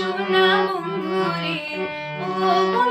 শোনা বন্ধুরে ও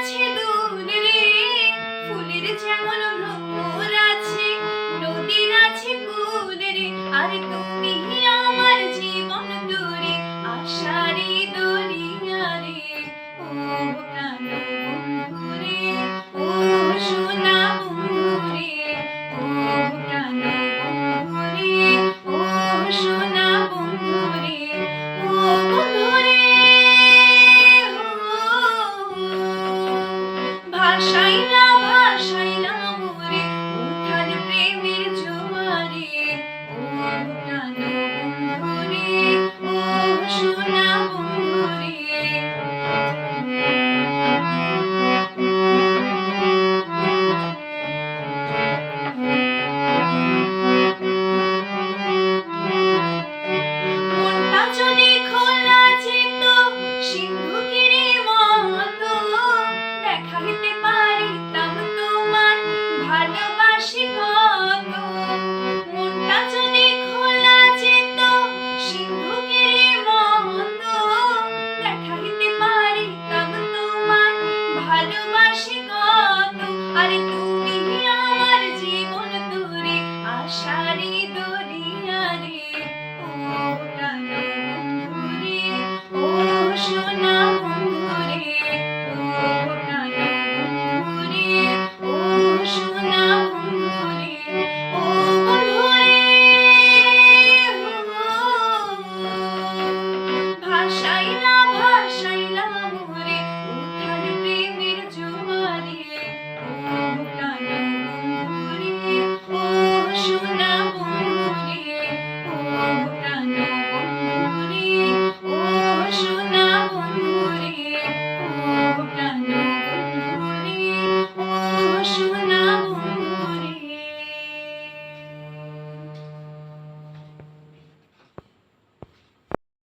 আছে দূরে ফুলের যেমন নূপুর আছে নদীর আছে কুল দরিয়ারে